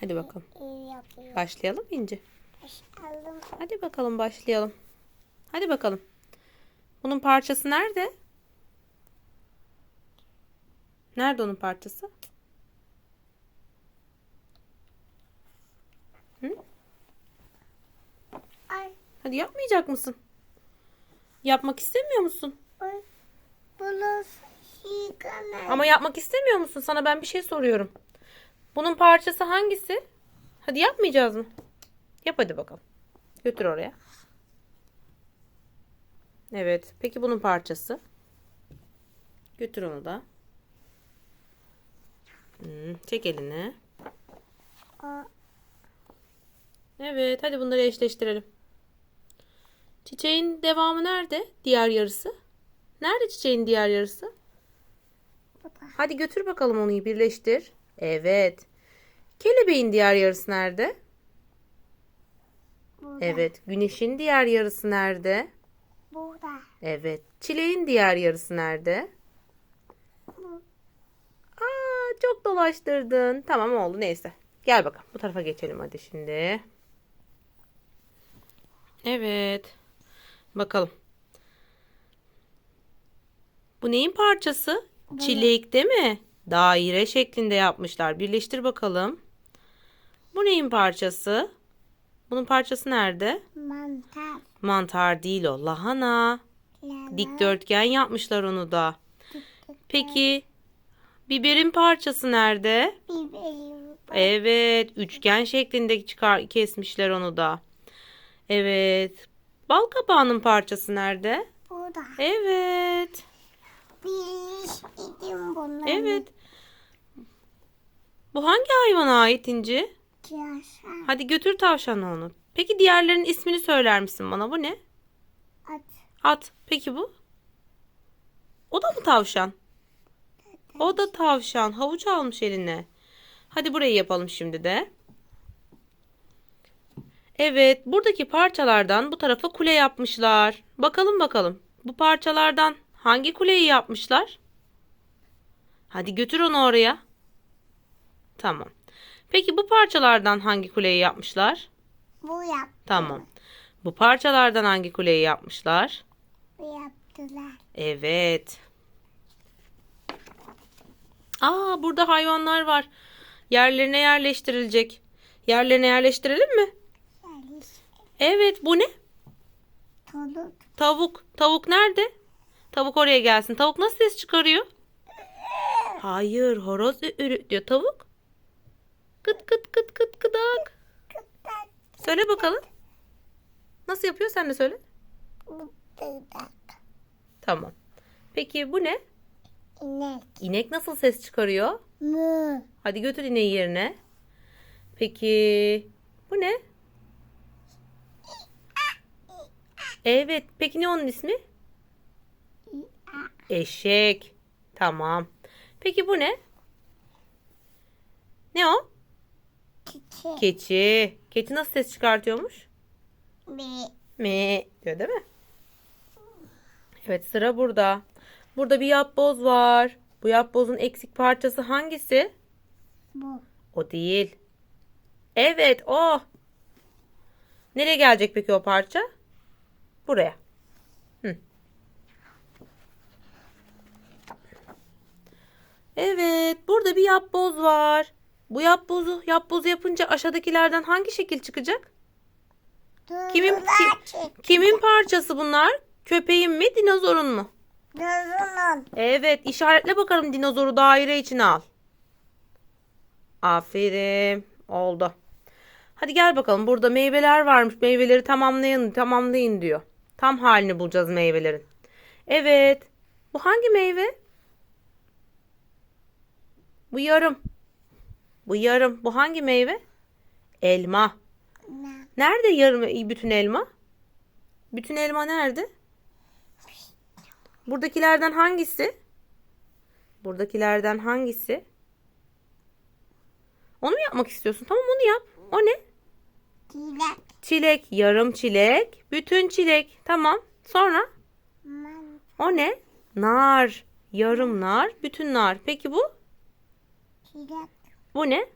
Hadi bakalım. Başlayalım İnci? Hadi bakalım başlayalım. Hadi bakalım. Bunun parçası nerede? Nerede onun parçası? Ay, Hadi yapmayacak mısın? Yapmak istemiyor musun? ay. Bunu. Ama yapmak istemiyor musun? Sana ben bir şey soruyorum. Bunun parçası hangisi? Hadi yapmayacağız mı? Yap hadi bakalım. Götür oraya. Evet. Peki bunun parçası? Götür onu da. Hmm, çek elini. Evet. Hadi bunları eşleştirelim. Çiçeğin devamı nerede? Diğer yarısı. Nerede çiçeğin diğer yarısı? Hadi götür bakalım onu birleştir. Evet. Kelebeğin diğer yarısı nerede? Burada. Evet. Güneşin diğer yarısı nerede? Burada. Evet. Çileğin diğer yarısı nerede? Aa, çok dolaştırdın. Tamam oldu neyse. Gel bakalım. Bu tarafa geçelim hadi şimdi. Evet. Bakalım. Bu neyin parçası? Çilek değil mi? Daire şeklinde yapmışlar. Birleştir bakalım. Bu neyin parçası? Bunun parçası nerede? Mantar. Mantar değil o. Lahana. Lala. Dikdörtgen yapmışlar onu da. Peki biberin parçası nerede? Biberi. Evet, üçgen şeklinde çıkar kesmişler onu da. Evet. Bal kabağının parçası nerede? Burada. Evet. İdim bunları. Evet. Bu hangi hayvana ait İnci? Yaşa. Hadi götür tavşanı onu. Peki diğerlerinin ismini söyler misin bana? Bu ne? At. At. Peki bu? O da mı tavşan? O da tavşan. Havuç almış eline. Hadi burayı yapalım şimdi de. Evet, buradaki parçalardan bu tarafa kule yapmışlar. Bakalım bakalım. Bu parçalardan hangi kuleyi yapmışlar? Hadi götür onu oraya. Tamam. Peki bu parçalardan hangi kuleyi yapmışlar? Bu yap. Tamam. Bu parçalardan hangi kuleyi yapmışlar? Bu yaptılar. Evet. Aa, burada hayvanlar var. Yerlerine yerleştirilecek. Yerlerine yerleştirelim mi? Evet, bu ne? Toluk. Tavuk. Tavuk nerede? Tavuk oraya gelsin. Tavuk nasıl ses çıkarıyor? Hayır, horoz ürü diyor. Tavuk. Kıt kıt kıt kıt kıdak. Söyle bakalım. Nasıl yapıyor? Sen de söyle. Tamam. Peki bu ne? İnek. İnek nasıl ses çıkarıyor? Mı. Hadi götür ineği yerine. Peki bu ne? Evet. Peki ne onun ismi? Eşek. Tamam. Peki bu ne? Ne o? Çiçek. Keçi. Keçi nasıl ses çıkartıyormuş? Bir. Me diyor değil mi? Evet sıra burada. Burada bir yapboz var. Bu yapbozun eksik parçası hangisi? Bu. O değil. Evet o. Nereye gelecek peki o parça? Buraya. Hı. Evet, burada bir yapboz var. Bu yapbozu yapbozu yapınca aşağıdakilerden hangi şekil çıkacak? Kimin ki- kimin parçası bunlar? Köpeğin mi, dinozorun mu? Durunun. Evet, işaretle bakalım dinozoru daire içine al. Aferin. Oldu. Hadi gel bakalım. Burada meyveler varmış. Meyveleri tamamlayın, tamamlayın diyor. Tam halini bulacağız meyvelerin. Evet. Bu hangi meyve? Bu yarım. Bu yarım. Bu hangi meyve? Elma. Ne? Nerede yarım bütün elma? Bütün elma nerede? Buradakilerden hangisi? Buradakilerden hangisi? Onu mu yapmak istiyorsun? Tamam onu yap. O ne? Çilek. Çilek, yarım çilek, bütün çilek. Tamam. Sonra o ne? Nar, yarım nar, bütün nar. Peki bu? Çilek. Bu ne?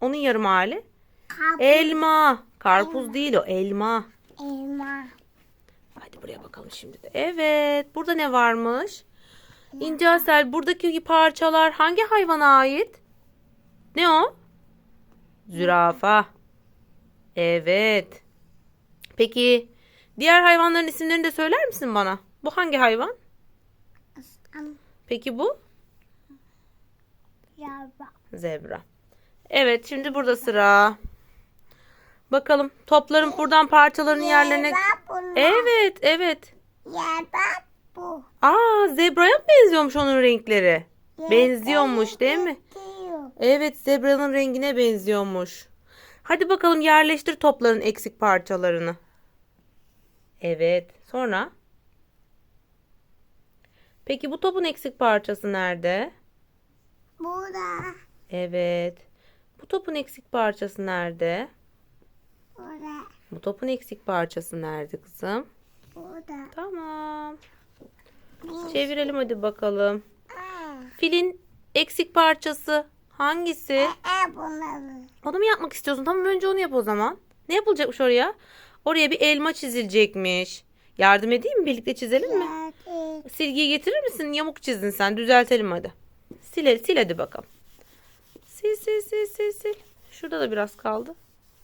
Onun yarım hali. Kapı. Elma. Karpuz değil o elma. Elma. Hadi buraya bakalım şimdi de. Evet. Burada ne varmış? İnce Asel buradaki parçalar hangi hayvana ait? Ne o? Zürafa. Evet. Peki diğer hayvanların isimlerini de söyler misin bana? Bu hangi hayvan? Aslan. Peki bu? Yavru. Zebra. Evet şimdi burada sıra. Bakalım topların buradan parçaların yerlerine... Evet evet. Yeva bu. Aa zebraya mı benziyormuş onun renkleri? Benziyormuş değil mi? Benziyor. Evet zebranın rengine benziyormuş. Hadi bakalım yerleştir topların eksik parçalarını. Evet sonra? Peki bu topun eksik parçası nerede? Burada. Evet. Bu topun eksik parçası nerede? Burada. Bu topun eksik parçası nerede kızım? Burada. Tamam. Bir. Çevirelim hadi bakalım. Aa. Filin eksik parçası hangisi? Aa, bunları. Onu mu yapmak istiyorsun? Tamam önce onu yap o zaman. Ne yapılacakmış oraya? Oraya bir elma çizilecekmiş. Yardım edeyim mi? Birlikte çizelim mi? Geldi. Silgiyi getirir misin? Yamuk çizdin sen. Düzeltelim hadi. Sil, sil hadi bakalım. Sil sil sil sil sil. Şurada da biraz kaldı.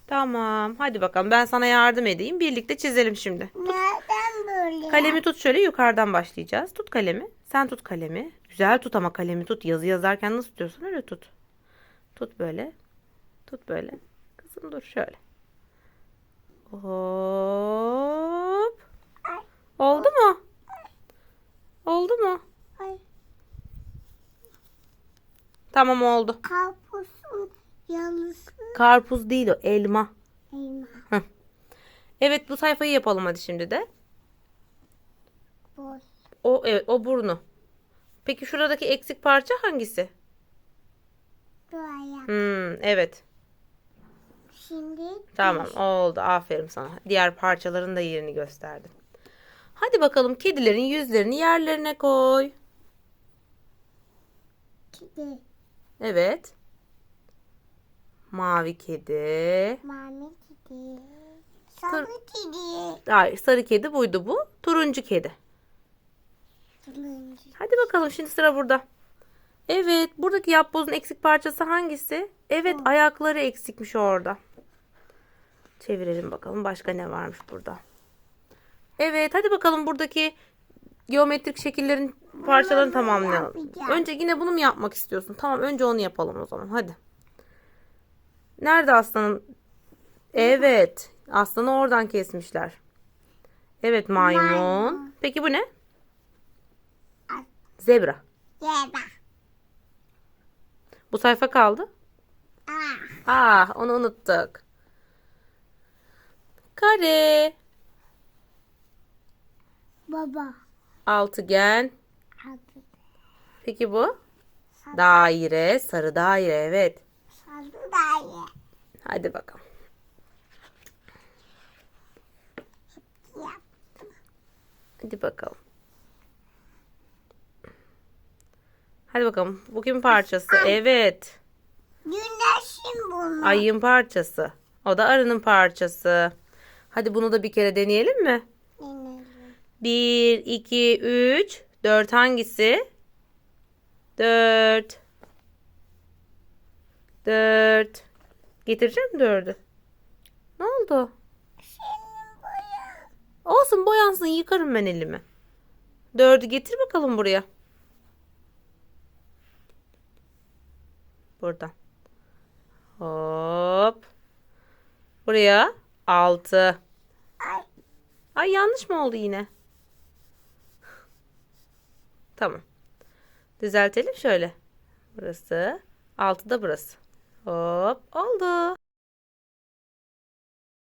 Tamam. Hadi bakalım. Ben sana yardım edeyim. Birlikte çizelim şimdi. Nereden böyle? Kalemi tut şöyle yukarıdan başlayacağız. Tut kalemi. Sen tut kalemi. Güzel tut ama kalemi tut. Yazı yazarken nasıl tutuyorsun öyle tut. Tut böyle. Tut böyle. Kızım dur şöyle. Hop. Oldu mu? Oldu mu? Tamam oldu. Karpuzun yalısı. Karpuz değil o elma. Elma. Evet bu sayfayı yapalım hadi şimdi de. Boş. O evet o burnu. Peki şuradaki eksik parça hangisi? Duaya. Hmm, evet. Şimdi Tamam oldu. Aferin sana. Diğer parçaların da yerini gösterdim. Hadi bakalım kedilerin yüzlerini yerlerine koy. kedi. Evet. Mavi kedi. Mami kedi. Sarı kedi. Hayır sarı kedi buydu bu. Turuncu kedi. Turuncu. Hadi bakalım şimdi sıra burada. Evet buradaki yapbozun eksik parçası hangisi? Evet ayakları eksikmiş orada. Çevirelim bakalım başka ne varmış burada. Evet hadi bakalım buradaki geometrik şekillerin parçalarını tamamlayalım. Önce yine bunu mu yapmak istiyorsun? Tamam önce onu yapalım o zaman hadi. Nerede aslanın? Evet. Aslanı oradan kesmişler. Evet maymun. Maymun. Peki bu ne? Zebra. Yeva. Bu sayfa kaldı. Ah. Ah onu unuttuk. Kare. Baba. Altıgen. Adı Peki bu? Sarı. Daire. Sarı daire evet. Dayı. Hadi bakalım. Yap. Hadi bakalım. Hadi bakalım. Bu kimin parçası? Evet. Güneşin bunu. Ayın parçası. O da arının parçası. Hadi bunu da bir kere deneyelim mi? Deneyelim. 1, 2, 3, 4 hangisi? 4. 4. Getireceğim 4'ü. Ne oldu? Olsun boyansın yıkarım ben elimi. 4'ü getir bakalım buraya. Buradan. Hop. Buraya 6. Ay. Ay yanlış mı oldu yine? Tamam. Düzeltelim şöyle. Burası. Altı da burası. Hop oldu.